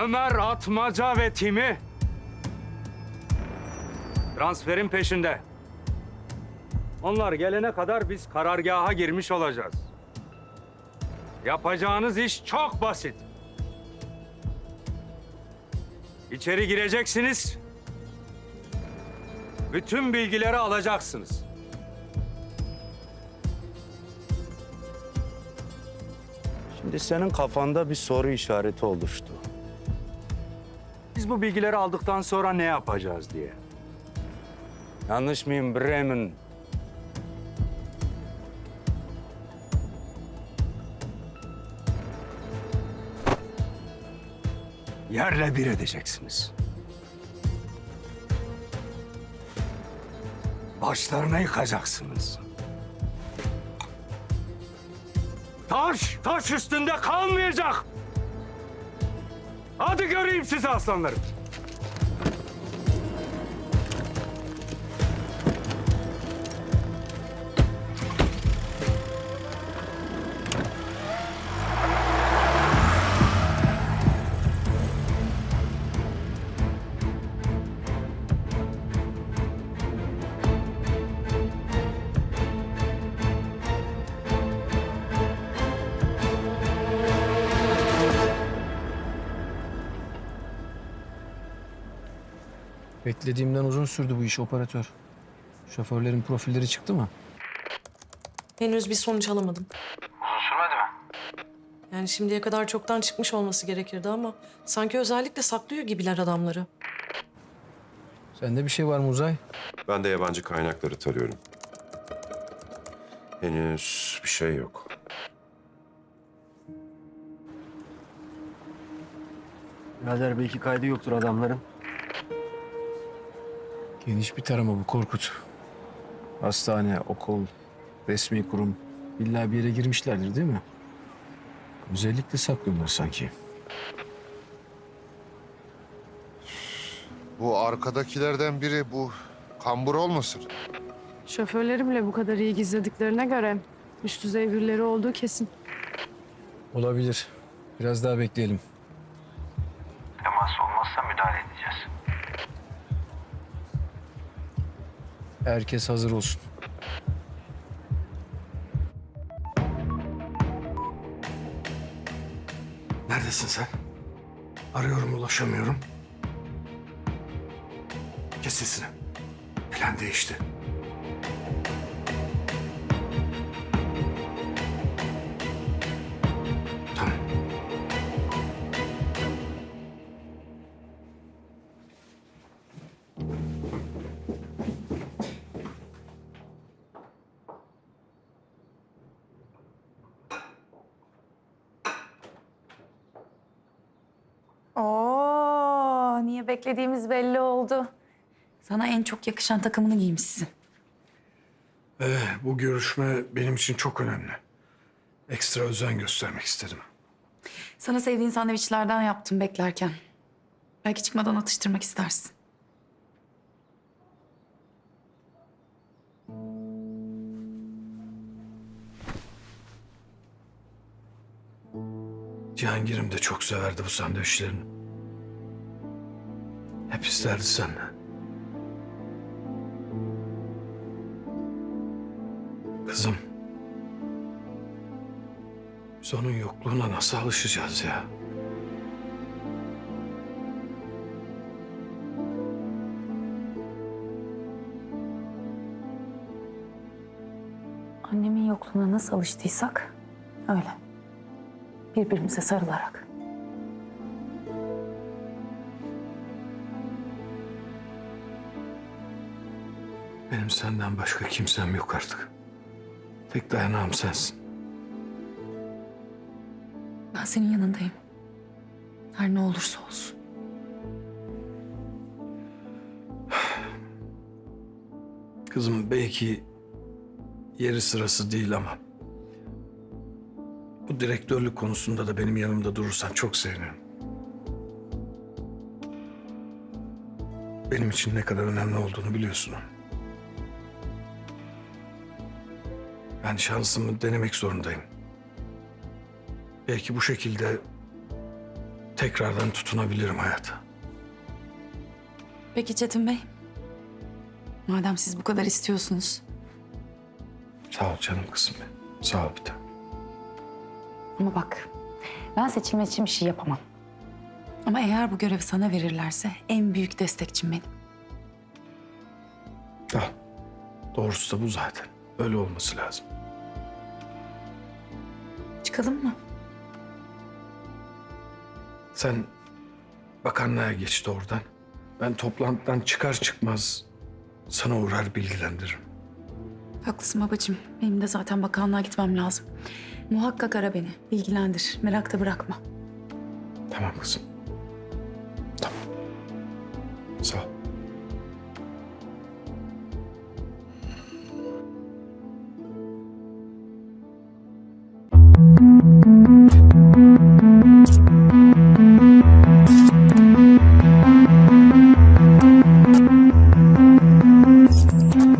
Ömer Atmaca ve timi transferin peşinde. Onlar gelene kadar biz karargaha girmiş olacağız. Yapacağınız iş çok basit. İçeri gireceksiniz. Bütün bilgileri alacaksınız. Şimdi senin kafanda bir soru işareti oluştu. Biz bu bilgileri aldıktan sonra ne yapacağız diye. Yanlış mıyım Bremen? Yerle bir edeceksiniz. Başlarına yıkacaksınız. Taş, taş üstünde kalmayacak. Hadi göreyim sizi aslanlarım. Beklediğimden uzun sürdü bu iş operatör. Şoförlerin profilleri çıktı mı? Henüz bir sonuç alamadım. Uzun sürmedi mi? Yani şimdiye kadar çoktan çıkmış olması gerekirdi ama sanki özellikle saklıyor gibiler adamları. Sende bir şey var mı Uzay? Ben de yabancı kaynakları tarıyorum. Henüz bir şey yok. Birader belki kaydı yoktur adamların. Geniş bir tarama bu Korkut. Hastane, okul, resmi kurum. İlla bir yere girmişlerdir değil mi? Özellikle saklıyorlar sanki. Bu arkadakilerden biri bu kambur olmasın? Şoförleri bile bu kadar iyi gizlediklerine göre üst düzey birileri olduğu kesin. Olabilir. Biraz daha bekleyelim. Herkes hazır olsun. Neredesin sen? Arıyorum ulaşamıyorum. Kes sesini. Plan değişti. Niye beklediğimiz belli oldu. Sana en çok yakışan takımını giymişsin. Ee, bu görüşme benim için çok önemli. Ekstra özen göstermek istedim. Sana sevdiğin sandviçlerden yaptım beklerken. Belki çıkmadan atıştırmak istersin. Cihangir'im de çok severdi bu sandviçlerini. Hep isterdi. Kızım. Biz onun yokluğuna nasıl alışacağız ya? Annemin yokluğuna nasıl alıştıysak öyle. Birbirimize sarılarak. Benim senden başka kimsem yok artık. Tek dayanağım sensin. Ben senin yanındayım. Her ne olursa olsun. Kızım belki yeri sırası değil ama... ...bu direktörlük konusunda da benim yanımda durursan çok sevinirim. Benim için ne kadar önemli olduğunu biliyorsun. Ben şansımı denemek zorundayım. Belki bu şekilde tekrardan tutunabilirim hayata. Peki Çetin Bey? Madem siz bu kadar istiyorsunuz. Sağ ol canım kızım benim. Sağ ol bir tanem. Ama bak ben seçilme için bir şey yapamam. Ama eğer bu görevi sana verirlerse en büyük destekçim benim. Al. Doğrusu da bu zaten. Öyle olması lazım. Çıkalım mı? Sen bakanlığa geç oradan. Ben toplantıdan çıkar çıkmaz sana uğrar bilgilendiririm. Haklısın babacığım. Benim de zaten bakanlığa gitmem lazım. Muhakkak ara beni. Bilgilendir. Merakta bırakma. Tamam kızım. Tamam. Sağ ol.